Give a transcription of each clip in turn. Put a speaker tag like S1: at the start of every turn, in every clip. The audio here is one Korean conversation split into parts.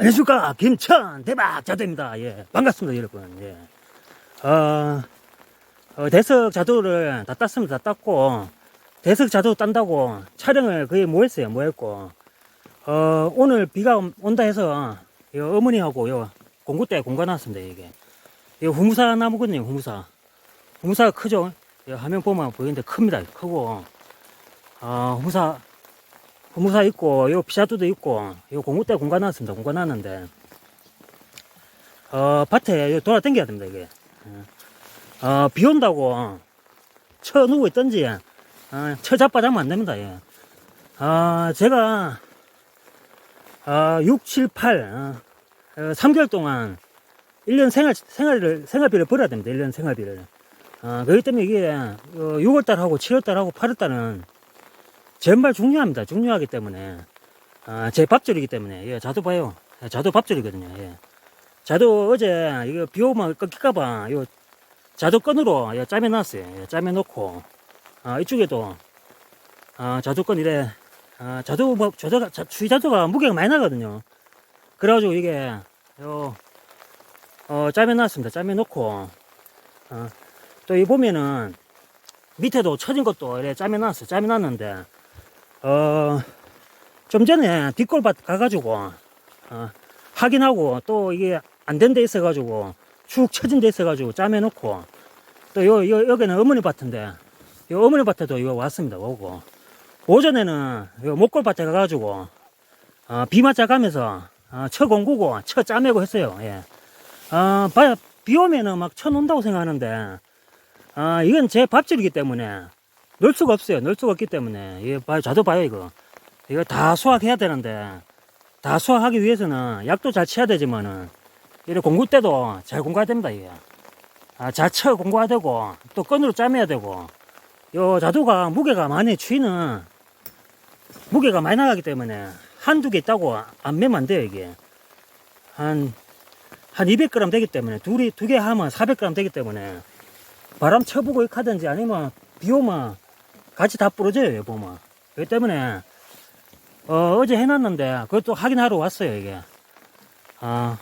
S1: 안녕하십니까. 김천 대박 자도입니다. 예 반갑습니다 여러분. 예. 어, 어, 대석 자도를 다 땄습니다 다 땄고 대석 자도 딴다고 촬영을 거의 뭐 했어요 뭐 했고. 어, 오늘 비가 온- 온다 해서 요 어머니하고 요 공구 때 공가 나왔습니다 이게. 이 후무사 나무거든요 후무사. 후무사가 크죠? 이 화면 보면 보이는데 큽니다 크고. 어, 후무사 후무사 있고 요 피자도도 있고 요 공구 때 공가 나왔습니다. 공가 나왔는데. 어 밭에 요 돌아 당겨야 됩니다 이게. 어비 온다고 쳐 누워 있던지 어, 쳐 잡아자면 안 됩니다 예. 아 제가 어, 6, 7, 8 어, 어, 3개월 동안 1년 생활 생활을 생활비를 벌어야 됩니다 1년 생활비를. 어, 그렇기 때문에 이게 어, 6월달하고 7월달하고 8월달은 정말 중요합니다. 중요하기 때문에 아, 제 밥줄이기 때문에 예, 자도 봐요. 예, 자도 밥줄이거든요. 예. 자도 어제 이거 비 오면 끊길까봐 요 자도 끈으로 예, 짜매 놨어요. 예, 짜매 놓고 아, 이쪽에도 아, 자도 끈 이래 아, 자도 뭐 자도가 자, 추위 자도가 무게가 많이 나거든요. 그래가지고 이게 요 어, 짜매 놨습니다. 짜매 놓고 어, 또 이 보면은 밑에도 처진 것도 이래 짜매 놨어. 짜매 놨는데 어, 좀 전에 뒷골밭 가가지고, 어, 확인하고 또 이게 안 된 데 있어가지고, 축 처진 데 있어가지고 짜매놓고, 또 요, 요, 여기는 어머니 밭인데, 요 어머니 밭에도 이거 왔습니다. 오고. 오전에는 요 목골밭에 가가지고, 어, 비 맞아 가면서, 어, 쳐 공구고, 쳐 짜매고 했어요. 예. 어, 봐, 비 오면은 막쳐 논다고 생각하는데, 아, 이건 제 밥줄이기 때문에, 넣을 수가 없어요. 넣을 수가 없기 때문에. 이거 봐요. 자도 봐요, 이거. 이거 다 수확해야 되는데, 다 수확하기 위해서는 약도 잘 쳐야 되지만은, 이래 공구 때도 잘 공구해야 됩니다, 이게. 아, 잘 쳐 공구해야 되고, 또 끈으로 짜매야 되고, 요 자두가 무게가 많이 추위는, 무게가 많이 나가기 때문에, 한두 개 있다고 안 매면 안 돼요, 이게. 한, 한 200g 되기 때문에, 둘이, 두 개 하면 400g 되기 때문에, 바람 쳐보고 이렇게 하든지 아니면 비 오면 같이 다 부러져요, 보면. 그렇기 때문에, 어, 제 해놨는데, 그것도 확인하러 왔어요, 이게. 아,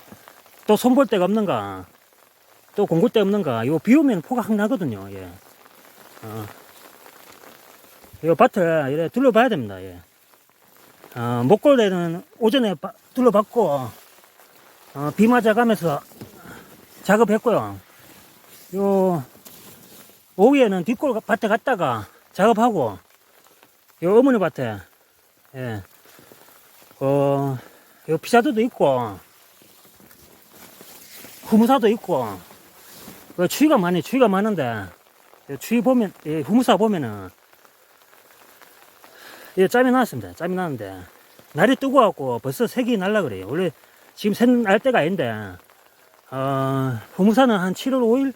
S1: 또 손볼 데가 없는가, 또 공구 때 없는가, 이거 비 오면 포가 확 나거든요, 예. 어, 이 밭을 이래 둘러봐야 됩니다, 예. 어, 목골대는 오전에 바- 둘러봤고, 어, 비 맞아가면서 작업했고요. 요, 오후에는 뒷골 밭에 갔다가 작업하고, 요 어머니 밭에, 예, 어, 요 피자도도 있고, 후무사도 있고, 그 추위가 많이, 추위가 많은데, 요 추위 보면, 예, 후무사 보면은, 예, 짬이 나왔습니다. 짬이 나는데, 날이 뜨거워갖고 벌써 색이 날라 그래요. 원래 지금 색날 때가 아닌데, 어, 후무사는 한 7월 5일?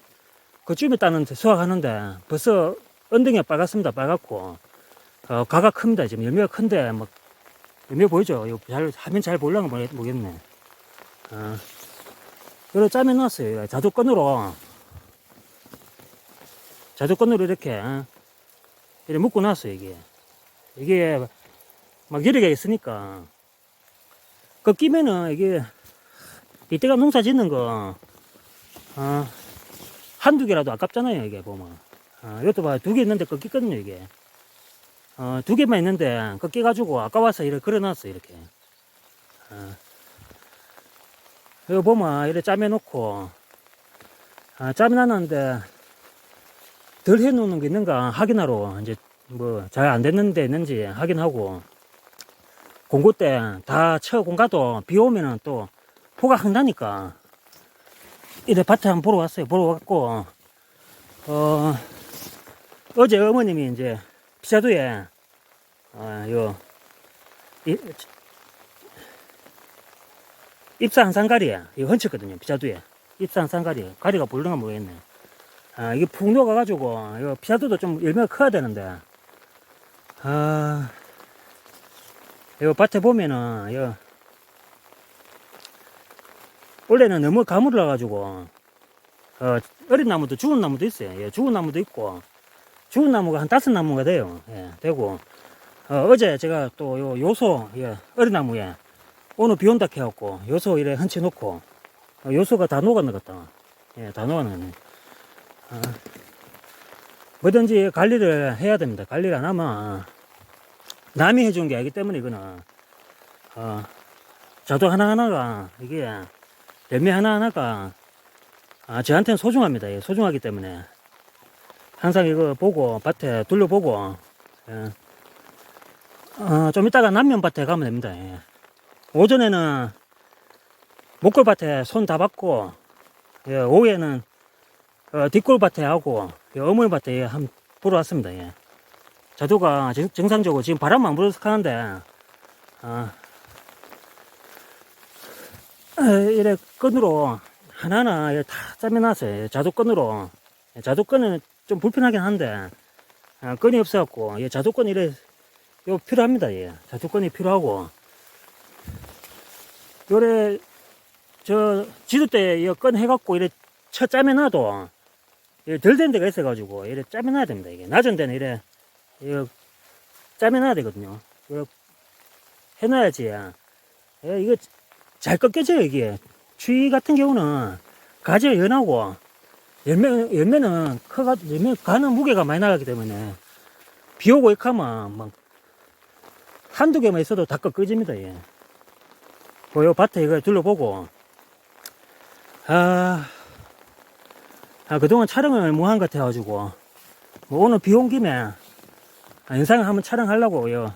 S1: 그쯤에 따는 수확하는데 벌써 언등이 빨갛습니다. 빨갛고 어, 가가 큽니다. 지금 열매가 큰데 막 열매 보이죠? 이거 잘 화면 잘 모르- 모르겠네. 어. 그래 짜면 놨어요. 자두건으로 자두건으로 이렇게 어, 이렇게 묶고 놨어요. 이게 이게 막 여러 개 있으니까 그 끼면은 이게 이때가 농사 짓는 거 어, 한두 개라도 아깝잖아요, 이게 보면. 어, 이것도 봐, 두 개 있는데 꺾이거든요, 이게. 어, 두 개만 있는데 꺾여가지고 아까워서 이렇게 걸어놨어, 이렇게. 어. 이거 보면 이렇게 짜매놓고, 아, 짜매놨는데 덜 해놓는 게 있는가 확인하러 이제 뭐 잘 안 됐는데 있는지 확인하고 공고 때다쳐 공가도 비 오면은 또 포가 확 나니까 이래 밭에 한번 보러 왔어요. 보러 왔고, 어, 어제 어머님이 이제 피자도에, 어, 요, 이, 한 상가리에, 이거 헌쳤거든요. 피자도에. 한 상가리. 가리가 보이는가 모르겠네. 아, 이게 푹 녹아가지고, 이거 피자도도 좀 열매가 커야 되는데, 아, 이거 밭에 보면은, 이거, 원래는 너무 가물어 가지고 어, 어린 나무도 죽은 나무도 있어요. 예, 죽은 나무도 있고 죽은 나무가 한 다섯 나무가 돼요. 예, 되고 어, 제 제가 또 요 요소 예, 어린 나무에 오늘 비 온다 해갖고 요소 이래 흔치 놓고 어, 요소가 다 같다. 예, 다 녹았네. 아, 뭐든지 관리를 해야 됩니다. 관리를 안 하면 남이 해준 게 아니기 때문에 이거는 어, 자두 하나하나가 이게 열매 하나하나가 아, 저한테는 소중합니다. 예, 소중하기 때문에 항상 이거 보고 밭에 둘러보고 예. 어, 좀 이따가 남면밭에 가면 됩니다. 예. 오전에는 목골밭에 손 다 받고 예, 오후에는 어, 뒷골밭에 하고 예, 어머니밭에 한 보러 왔습니다. 예. 자두가 정- 정상적으로 지금 바람만 안 불어서 하는데 아, 에, 이래 끈으로 하나하나 다 짜매놨어요. 예, 자두 끈으로 예, 자두 끈은 좀 불편하긴 한데 아, 끈이 없어갖고 예, 자두끈 이래 요 필요합니다. 예. 자두끈이 필요하고 요래 저 지도 때끈 해갖고 이래 쳐 짜매놔도 예, 덜된 데가 있어가지고 이래 짜매놔야 됩니다. 이게 낮은 데는 이래 이거 짜매놔야 되거든요. 이거 해놔야지. 예, 이거 잘 꺾여져요 이게. 추위 같은 경우는 가지가 연하고 열매 열매는 커가 열매 가는 무게가 많이 나가기 때문에 비 오고 이렇게 하면 막 한두 개만 있어도 다 꺾어집니다. 예. 그요 밭에 이거 둘러보고 아, 아 그동안 촬영을 뭐한것 같아가지고 뭐 오늘 비 온 김에 아, 영상을 한번 촬영하려고 요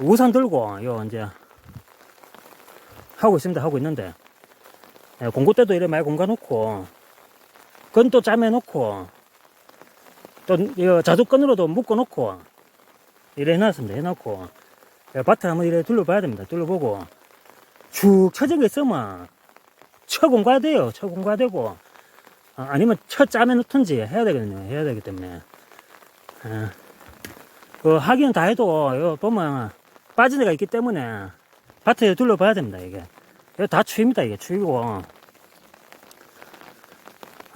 S1: 우산 들고 요 이제 하고 있습니다 하고 있는데 예, 공구 때도 이래 많이 공가 놓고 건 또 짜매 놓고 또 이거 자두끈으로도 묶어 놓고 이래 해놨습니다. 해놓고. 예, 밭을 한번 이래 둘러봐야 됩니다. 둘러보고. 쭉게 있으면 쳐 공가야 돼요. 쳐 공가야 되고. 아, 아니면 쳐 짜매 놓든지 해야 되거든요. 해야 되기 때문에. 예. 그 하기는 다 해도 요 보면 빠진 데가 있기 때문에 밭에 둘러봐야 됩니다 이게. 이거 다 추입니다 이게. 추이고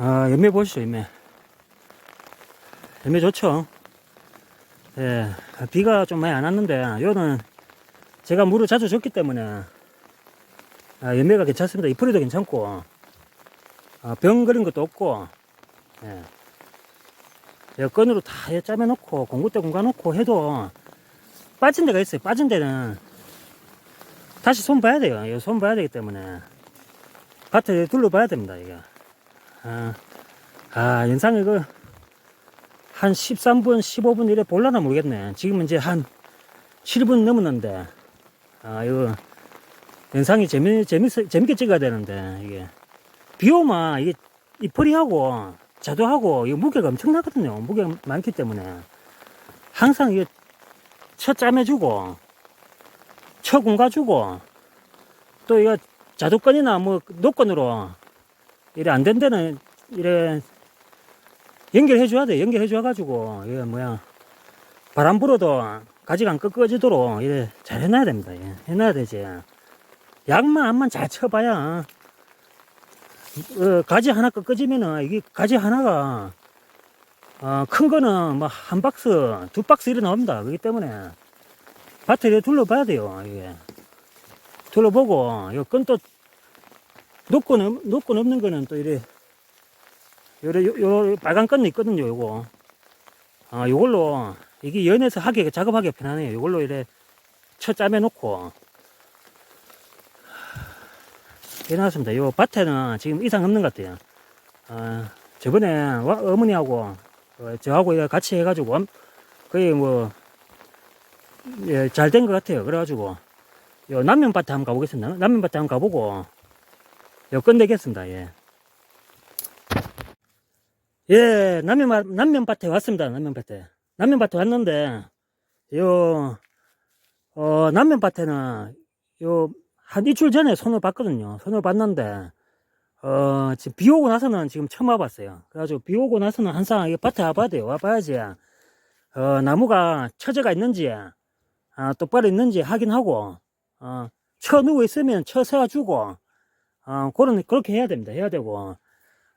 S1: 아 열매 보시죠 열매 열매 좋죠 예 비가 좀 많이 안 왔는데 요는 제가 물을 자주 줬기 때문에 아, 열매가 괜찮습니다 이풀이도 괜찮고 아, 병 그린 것도 없고 예. 여 끈으로 다 짜매 놓고 공구대 공가 놓고 해도 빠진 데가 있어요 빠진 데는 다시 손 봐야 돼요. 손 봐야 되기 때문에 밭에 둘러봐야 됩니다. 이게 아, 아 영상 이거 한 13분, 15분 이래 볼라나 모르겠네. 지금은 이제 한 7분 넘었는데 아 이거 영상이 재미 재미 재밌게 찍어야 되는데 이게 비 오면 이게 이풀이하고 자두하고 이 무게가 엄청나거든요. 무게가 많기 때문에 항상 이게 첫 짜매주고 쳐 공가주고 또 이거 자두건이나 뭐 노건으로 이래 안 된 데는 이래 연결해 줘야 돼 연결해 줘 가지고 이게 뭐야 바람 불어도 가지가 안 꺾어지도록 이래 잘 해놔야 됩니다 예. 해놔야 되지 약만 한만 잘 쳐봐야 어, 가지 하나 꺾어지면은 이게 가지 하나가 어, 큰 거는 뭐 한 박스 두 박스 이래 나옵니다 그렇기 때문에 이렇게 둘러봐야 돼요, 이게. 둘러보고, 요끈 또, 녹건, 없- 녹건 없는 거는 또 이래, 요래, 요, 요 빨간 끈이 있거든요, 요거. 아, 요걸로, 이게 연해서 하기, 작업하기 편하네요. 요걸로 이래, 쳐 짜매 놓고. 해놨습니다. 요 밭에는 지금 이상 없는 것 같아요. 아, 저번에 와- 어머니하고, 어, 저하고 같이 해가지고, 엄- 거의 뭐, 예, 잘 된 것 같아요. 그래가지고, 요 남면밭에 한번 가보겠습니다. 남면밭에 한번 가보고, 요 끝내겠습니다. 예. 예, 남면밭, 남면밭에 왔습니다. 남면밭에. 남면밭에 왔는데, 요, 어, 남면밭에는, 요, 한 일주일 전에 손을 봤거든요. 손을 봤는데, 어, 지금 비 오고 나서는 지금 처음 와봤어요. 그래가지고 비 오고 나서는 항상 이 밭에 와봐야 돼요. 와봐야지. 어, 나무가 처져가 있는지, 아, 똑바로 있는지 확인하고, 어, 쳐 누워 있으면 쳐 세워주고, 어, 그런, 그렇게 해야 됩니다. 해야 되고,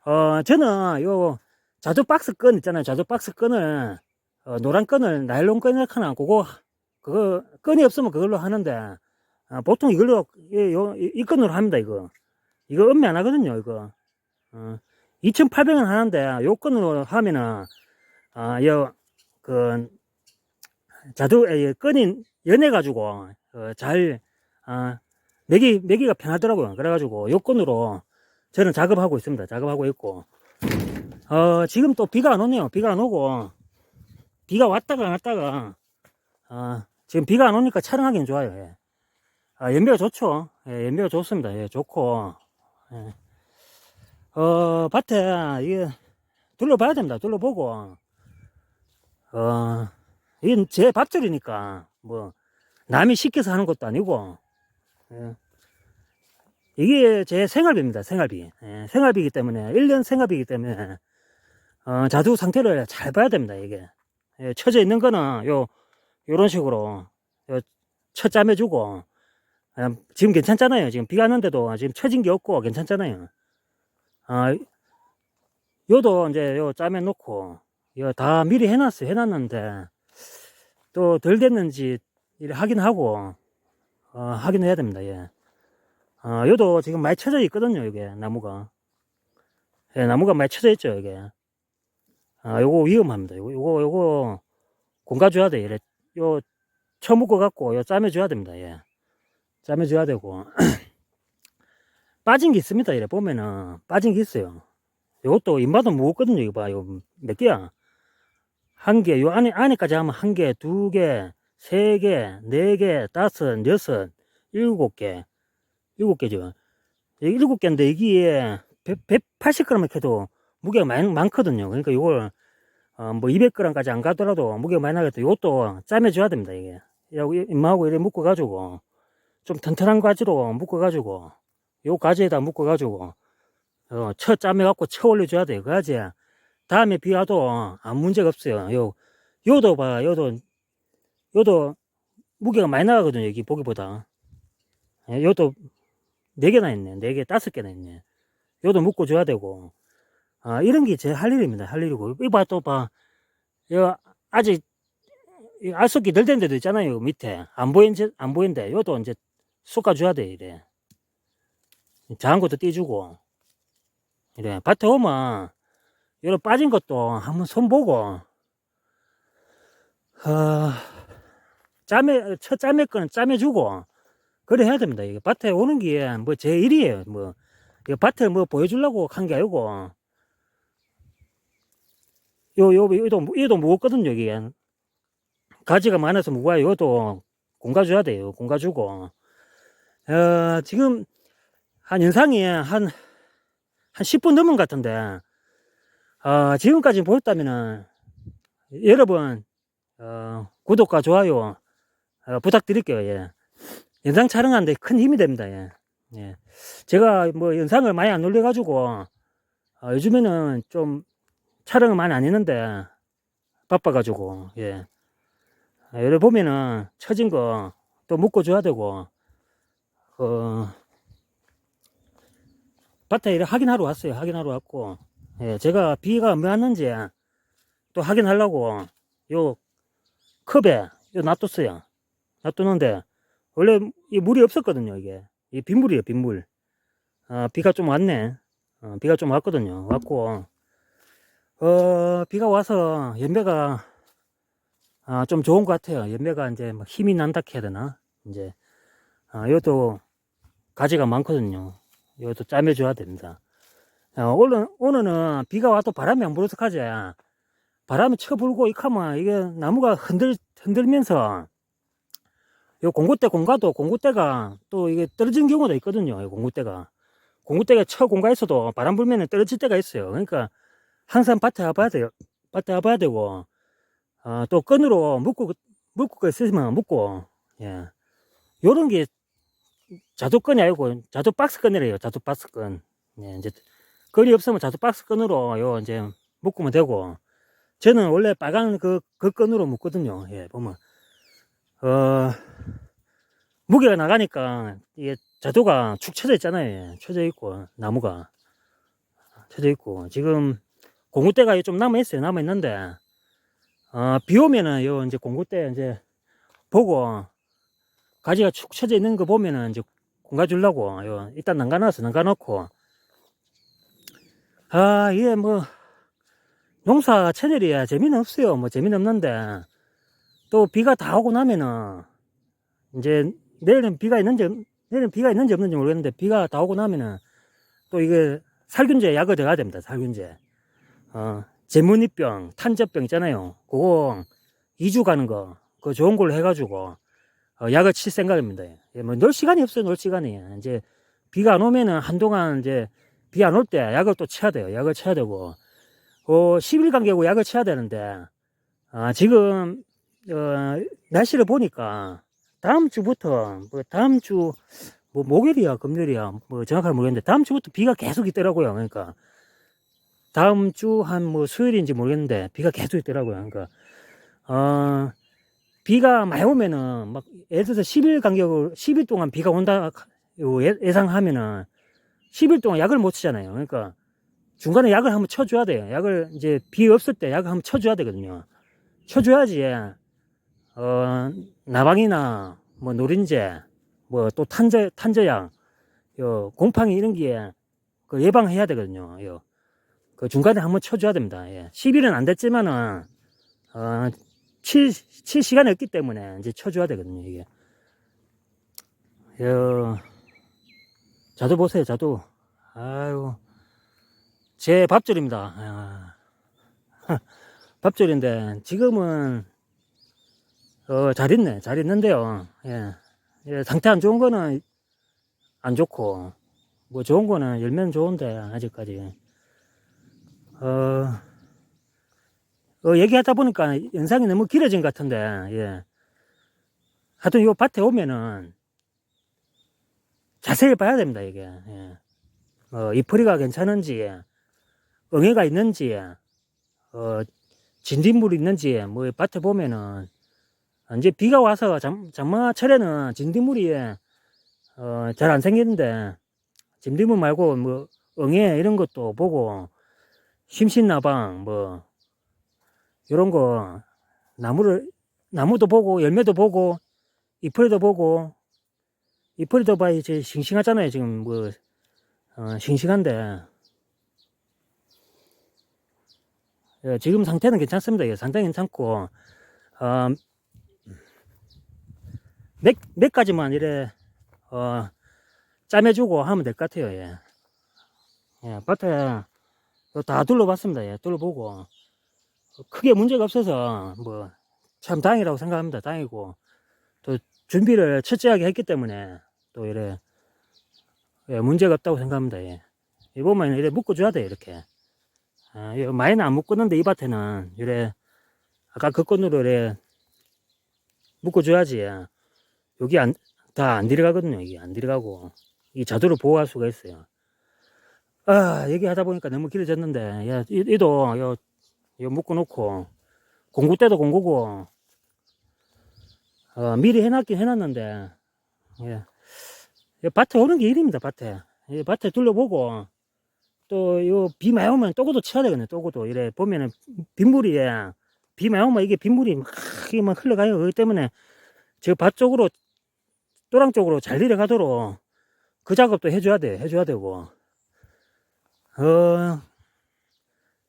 S1: 어, 저는 요 자두 박스 끈 있잖아요. 자두 박스 끈을, 어, 노란 끈을 나일론 끈을 하나, 그거, 그거, 끈이 없으면 그걸로 하는데, 아, 보통 이걸로, 이, 요, 이, 이 건으로 합니다, 이거. 이거 음매 안 하거든요, 이거. 어, 2,800원 하는데, 요 건으로 하면은, 아, 요, 그, 자두, 에, 건이 연해가지고, 어, 잘, 아, 매기, 매기가 편하더라고요. 그래가지고, 요 건으로 저는 작업하고 있습니다. 작업하고 있고. 어, 지금 또 비가 안 오네요. 비가 안 오고, 비가 왔다가 갔다가, 아, 지금 비가 안 오니까 촬영하기는 좋아요. 예. 아, 연비가 좋죠. 예, 연비가 좋습니다. 예, 좋고. 예. 어, 밭에, 이게, 둘러봐야 됩니다. 둘러보고. 어, 이건 제 밭들이니까, 뭐, 남이 시켜서 하는 것도 아니고, 예. 이게 제 생활비입니다. 생활비. 예, 생활비이기 때문에, 1년 생활비이기 때문에, 어, 자두 상태를 잘 봐야 됩니다. 이게. 예, 쳐져 있는 거는, 요, 요런 식으로, 요, 쳐 짜매주고, 아, 지금 괜찮잖아요. 지금 비가 왔는데도 지금 처진 게 없고 괜찮잖아요. 아, 요도 이제 요 짜매 놓고, 요 다 미리 해놨어요. 해놨는데, 또 덜 됐는지 이래 확인하고, 어, 확인해야 됩니다. 예. 아, 요도 지금 많이 쳐져 있거든요. 이게 나무가. 예, 나무가 많이 쳐져 있죠. 이게. 아, 요거 위험합니다. 요거, 요거, 요거 공가줘야 돼. 이래. 요, 쳐묶어 갖고 요 짜매줘야 됩니다. 예. 짜매줘야 되고. 빠진 게 있습니다. 이래 보면은 빠진 게 있어요. 요것도 입맛도 무겁거든요. 이거 봐. 요몇 개야? 한 개, 요 안에, 안에까지 하면 한 개, 두 개, 세 개, 네 개, 다섯, 여섯, 일곱 개. 일곱 개죠. 이 일곱 개인데 이게 180g 해도 무게가 많, 많거든요. 그러니까 이걸 어, 뭐 200g까지 안 가더라도 무게가 많이 나겠다. 이것도 짜매줘야 됩니다. 이게. 임마하고 이렇게 묶어가지고 좀 튼튼한 가지로 묶어가지고 요 가지에다 묶어가지고 어, 쳐 짜매갖고 쳐 올려줘야 돼요. 그래야지 다음에 비 와도 아무 문제가 없어요. 요 요도 봐, 요도 요도 무게가 많이 나가거든요. 여기 보기보다. 예, 요도 네 개나 있네. 네 개, 다섯 개나 있네. 요도 묶어 줘야 되고. 아, 이런 게 제 할 일입니다. 할 일이고. 이봐, 또 봐. 요, 아직, 이 알속기 덜 된 데도 있잖아요. 요 밑에. 안 보인, 안 보인데. 요도 이제 솎아줘야 돼, 이래. 작은 것도 떼주고. 이래. 밭에 오면, 요런 빠진 것도 한번 손 보고, 어, 짜매, 첫 짜매 거는 짜매주고, 그래 해야 됩니다. 이게 밭에 오는 게 뭐 제 일이에요. 뭐, 이거 밭에 뭐 보여주려고 한 게 아니고, 요, 요, 요도, 요도 무겁거든요, 이게. 가지가 많아서 무거워요. 요도 공가 줘야 돼요. 공가 주고. 어, 지금, 한 영상이 한, 한 10분 넘은 것 같은데, 어, 지금까지 보셨다면은, 여러분, 어, 구독과 좋아요, 어, 부탁드릴게요, 예. 영상 촬영하는데 큰 힘이 됩니다, 예. 예. 제가 뭐 영상을 많이 안 올려가지고, 어, 요즘에는 좀 촬영을 많이 안 했는데, 바빠가지고, 예. 아, 여기 보면은 처진 거 또 묶어줘야 되고, 어, 밭에 이렇게 확인하러 왔어요. 확인하러 왔고, 예, 제가 비가 몇 왔는지 또 확인하려고 요 컵에 요 놔뒀어요. 놔뒀는데, 원래 이 물이 없었거든요, 이게. 이 빗물이에요, 빗물. 아, 비가 좀 왔네. 어, 비가 좀 왔거든요. 왔고, 어, 비가 와서 연매가 아, 좀 좋은 것 같아요. 연매가 이제 막 힘이 난다 해야 되나? 이제, 아, 이것도 가지가 많거든요. 이것도 짜매줘야 됩니다. 어, 오늘, 오늘은 비가 와도 바람이 안 불어서 가지. 바람이 쳐 불고 이카면 이게 나무가 흔들, 흔들면서 요 공구대 공가도 공구대가 또 이게 떨어지는 경우도 있거든요. 이 공구대가. 공구대가 쳐 공가에서도 바람 불면 떨어질 때가 있어요. 그러니까 항상 밭에 와봐야 돼요. 밭에 와봐야 되고, 아, 또 끈으로 묶고, 묶고 거 있으면 묶고, 예. 요런 게 자두끈이 아니고 자두 박스 끈이래요. 자두 박스 끈. 예, 이제 거리 없으면 자두 박스 끈으로 요 이제 묶으면 되고, 저는 원래 빨간 그, 그 끈으로 묶거든요. 예, 보면. 어, 무게가 나가니까 이게 자두가 축 처져 있잖아요. 예, 쳐져 있고, 나무가. 쳐져 있고, 지금 공구대가 좀 남아 있어요. 남아 있는데, 어, 비 오면은 요 이제 공구대 이제 보고 가지가 축 처져 있는 거 보면은 이제 공가 주려고 요 일단 남가놨어 남가놓고 아 이게 뭐 농사 채널이야 재미는 없어요 뭐 재미는 없는데 또 비가 다 오고 나면은 이제 내일은 비가 있는지 내일은 비가 있는지 없는지 모르겠는데 비가 다 오고 나면은 또 이게 살균제 약을 들어가야 됩니다 살균제 어 재문이병 탄저병 있잖아요 그거 2주 가는 거 그거 좋은 걸로 해가지고 어, 약을 칠 생각입니다. 예, 뭐놀 시간이 없어요, 놀 시간이. 이제 비가 안 오면은 한동안 이제 비 안 올 때 약을 또 쳐야 돼요. 약을 쳐야 되고, 어, 10일 간격으로 약을 쳐야 되는데, 아, 지금, 어, 날씨를 보니까 다음 주부터, 뭐 다음 주, 뭐 목요일이야, 금요일이야, 뭐 정확하게 모르겠는데, 다음 주부터 비가 계속 있더라고요. 그러니까, 다음 주 한 뭐 수요일인지 모르겠는데, 비가 계속 있더라고요. 그러니까, 어, 비가 많이 오면은 막 예를 들어서 10일 간격으로 10일 동안 비가 온다 요 예- 예상하면은 10일 동안 약을 못 치잖아요. 그러니까 중간에 약을 한번 쳐줘야 돼요. 약을 이제 비 없을 때 약을 한번 쳐줘야 되거든요. 쳐줘야지 어 나방이나 뭐 노린재 뭐 또 탄저 탄저약 요 곰팡이 이런 게 그 예방해야 되거든요. 요. 그 중간에 한번 쳐줘야 됩니다. 예. 10일은 안 됐지만은 어, 칠, 칠 시간이 없기 때문에 이제 쳐줘야 되거든요, 이게. 여, 자두 보세요, 자두. 아유, 제 밥줄입니다. 아, 밥줄인데, 지금은, 어, 잘 있네, 잘 있는데요. 예. 예, 상태 안 좋은 거는 안 좋고, 뭐 좋은 거는 열면 좋은데, 아직까지. 어, 어, 얘기하다 보니까 영상이 너무 길어진 것 같은데, 예. 하여튼 요 밭에 오면은 자세히 봐야 됩니다, 이게. 예. 어, 이풀이가 괜찮은지, 응애가 있는지, 어, 진딧물이 있는지, 뭐, 밭에 보면은, 이제 비가 와서 장, 장마철에는 진딧물이, 어, 잘 안 생기는데, 진딧물 말고, 뭐, 응애 이런 것도 보고, 심신나방, 뭐, 요런 거, 나무를, 나무도 보고, 열매도 보고, 이풀도 보고, 이풀도 봐, 이제 싱싱하잖아요, 지금 뭐, 어, 싱싱한데. 예, 지금 상태는 괜찮습니다. 예, 상태 괜찮고, 어, 몇, 몇 가지만 이래, 어, 짜매주고 하면 될 것 같아요, 예. 예, 밭에 다 둘러봤습니다, 예, 둘러보고. 크게 문제가 없어서 뭐 참 다행이라고 생각합니다. 다행이고 또 준비를 철저하게 했기 때문에 또 이래 예, 문제가 없다고 생각합니다. 예. 이 보면 이래 묶어줘야 돼 이렇게. 아, 이 많이는 안 묶었는데 이 밭에는 이래 아까 그 건으로 이래 묶어줘야지 예. 여기 안 다 안 들어가거든요. 이게. 안 들어가고. 이 자두를 보호할 수가 있어요. 아 얘기 하다 보니까 너무 길어졌는데. 야, 이, 이도 요 이거 묶어놓고. 공구 때도 공구고. 어, 미리 해놨긴 해놨는데. 예. 이 밭에 오는 게 일입니다 밭에. 이 밭에 둘러보고. 또 요 비 많이 오면 또고도 쳐야 되거든요 또고도. 이래 보면은 빗물이 예. 비 많이 오면 이게 빗물이 막, 이게 막 흘러가요. 그렇기 때문에 저 밭 쪽으로 또랑 쪽으로 잘 내려가도록 그 작업도 해줘야 돼 해줘야 되고. 어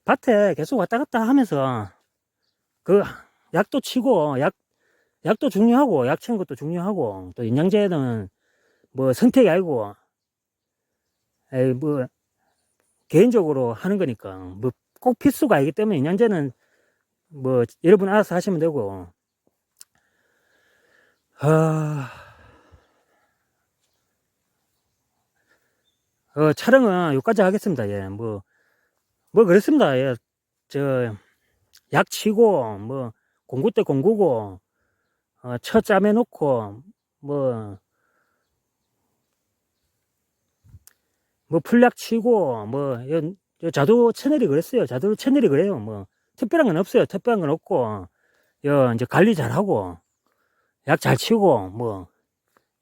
S1: 밭에 계속 왔다 갔다 하면서 그 약도 치고 약 약도 중요하고 약 치는 것도 중요하고 또 영양제는 뭐 선택이 아니고 에이 뭐 개인적으로 하는 거니까 뭐 꼭 필수가 아니기 때문에 영양제는 뭐 여러분 알아서 하시면 되고. 아 어, 촬영은 여기까지 하겠습니다. 예, 뭐, 뭐 그렇습니다. 예, 저, 약 치고, 뭐, 공구 때 공구고, 어, 첫 짬에 놓고, 뭐, 뭐, 풀약 치고, 뭐, 요, 요 자두 채널이 그랬어요. 자두 채널이 그래요. 뭐, 특별한 건 없어요. 특별한 건 없고, 요, 이제 관리 잘 하고, 약 잘 치고, 뭐,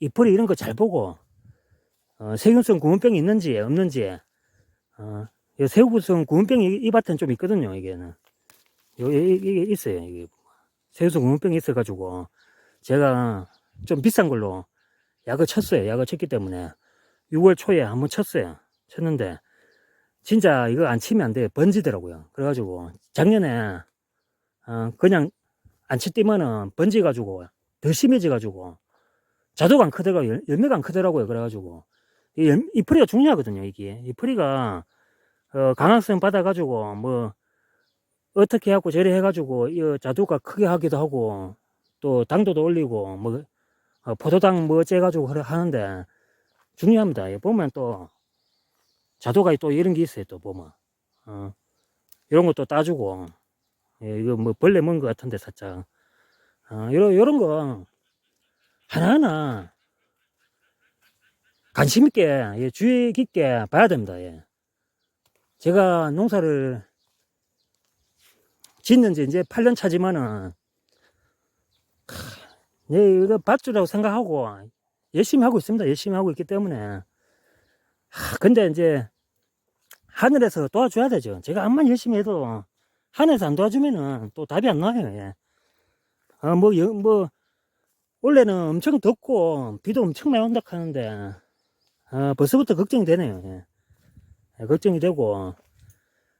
S1: 이풀이 이런 거 잘 보고, 어, 세균성 구문병이 있는지, 없는지, 어, 이 세균성 구문병이 이, 이 밭은 좀 있거든요, 이게는. 요, 이- 이게 있어요, 이게. 세균성 구문병이 있어가지고, 제가 좀 비싼 걸로 약을 쳤어요. 약을 쳤기 때문에 6월 초에 한번 쳤어요. 쳤는데 진짜 이거 안 치면 안 돼. 번지더라고요. 그래가지고 작년에 어, 그냥 안 치띠면은 번지가지고 더 심해져가지고 자두가 안 크더라고요. 열- 열매가 안 크더라고요. 그래가지고 이, 풀이가 중요하거든요. 이게 이 풀이가 어, 강학성 받아가지고 뭐 어떻게 하고 저래 해가지고 이 자두가 크게 하기도 하고 또 당도도 올리고 뭐 어, 포도당 뭐 째가지고 하는데 중요합니다. 예, 보면 또 자두가 또 이런 게 있어요. 또 보면 어, 이런 것도 따주고 예, 이거 뭐 벌레 먹은 것 같은데 살짝 어, 이런 이런 거 하나하나 관심 있게 예, 주의 깊게 봐야 됩니다. 예. 제가 농사를 짓는 지 이제 8년 차지만은 예, 이거 밭주라고 생각하고 열심히 하고 있습니다. 열심히 하고 있기 때문에 하, 근데 이제 하늘에서 도와줘야 되죠. 제가 암만 열심히 해도 하늘에서 안 도와주면은 또 답이 안 나와요. 예. 어, 뭐, 여- 뭐, 원래는 엄청 덥고 비도 엄청 많이 온다 하는데 아, 벌써부터 걱정이 되네요. 예. 예, 걱정이 되고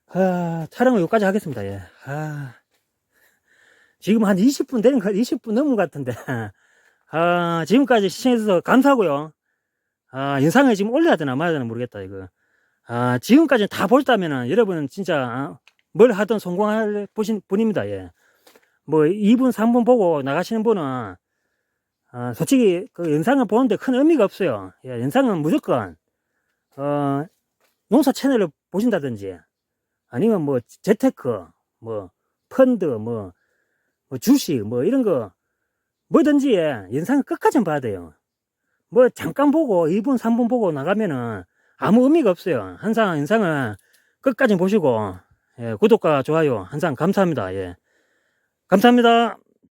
S1: 아, 촬영을 여기까지 하겠습니다. 예. 아, 지금 한 20분 되는 것, 20분 넘은 것 같은데 아, 지금까지 시청해주셔서 감사하고요. 아, 영상을 지금 올려야 되나 말아야 되나 모르겠다 이거. 아, 지금까지 다 보셨다면은 여러분은 진짜 아, 뭘 하든 성공할 보신 분입니다. 예. 뭐 2분, 3분 보고 나가시는 분은 아, 솔직히 그 영상을 보는데 큰 의미가 없어요. 예, 영상은 무조건 어, 농사 채널을 보신다든지 아니면 뭐 재테크, 뭐 펀드, 뭐, 뭐 주식, 뭐 이런 거 뭐든지 예, 영상을 끝까지 봐야 돼요. 뭐 잠깐 보고 2분, 3분 보고 나가면은 아무 의미가 없어요. 항상 영상을 끝까지 보시고 예, 구독과 좋아요 항상 감사합니다. 예. 감사합니다.